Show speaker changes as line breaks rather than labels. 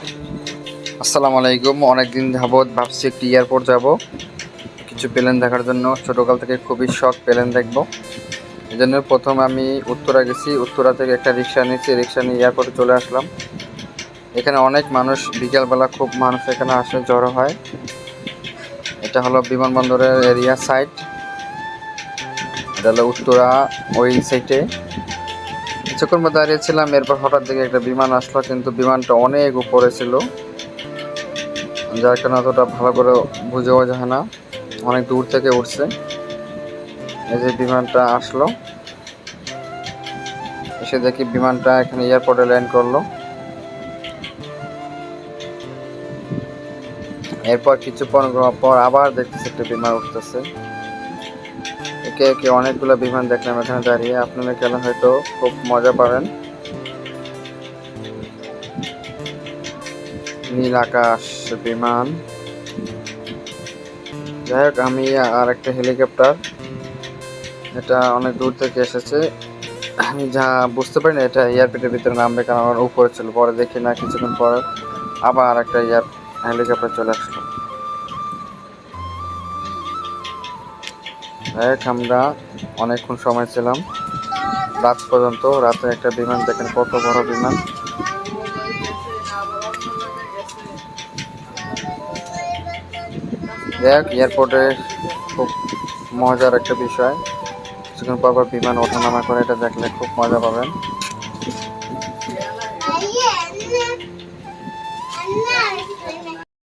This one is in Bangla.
আসসালামু আলাইকুম। অনেকদিন যাবৎ ভাবছি একটি এয়ারপোর্ট যাব। কিছু প্লেন দেখার জন্য। ছোটোকাল থেকে খুবই শখ প্লেন দেখব। এই জন্য প্রথম আমি উত্তরা গেছি। উত্তরা থেকে একটা রিক্সা নিয়েছি। রিক্সা নিয়ে এয়ারপোর্টে চলে আসলাম। এখানে অনেক মানুষ। বিকালবেলা খুব মানুষ এখানে আসে জড়ো হয়। এটা হলো বিমানবন্দরের এরিয়া সাইড এটা হলো উত্তরা ওই সাইডে কিছুক্ষণ পর দাঁড়িয়েছিলাম, এরপর হঠাৎ দেখে একটা বিমান আসলো, কিন্তু বিমানটা অনেক উপরে ছিল। যার কারণে অতটা ভালো করে বুঝেও যায় না। অনেক দূর থেকে উঠছে। এই যে বিমানটা আসলো। এসে দেখি বিমানটা এখানে এয়ারপোর্টে ল্যান্ড করল। এরপর কিছুক্ষণ পর আবার দেখতেছি একটা বিমান উঠতেছে। একে একে অনেকগুলো বিমান দেখলাম, এখানে দাঁড়িয়ে। আপনারা গেলে হয়তো খুব মজা পাবেন। নীল আকাশ বিমান। যাই হোক, আমি আর একটা হেলিকপ্টার। এটা অনেক দূর থেকে এসেছে। আমি যা বুঝতে পারি না, এটা এয়ারপোর্টের ভিতরে নামবে কারণ আমার উপরে ছিল। পরে দেখি না, কিছুক্ষণ পর আবার একটা এয়ার হেলিকপ্টার চলে আসলো। এক, আমরা অনেকক্ষণ সময় ছিলাম। রাত পর্যন্ত, রাতে একটা বিমান, দেখেন কত বড় বিমান। এক এয়ারপোর্টে খুব মজার একটা বিষয়। সেখানে পর বিমান ওঠানামা করে, এটা দেখলে খুব মজা পাবেন।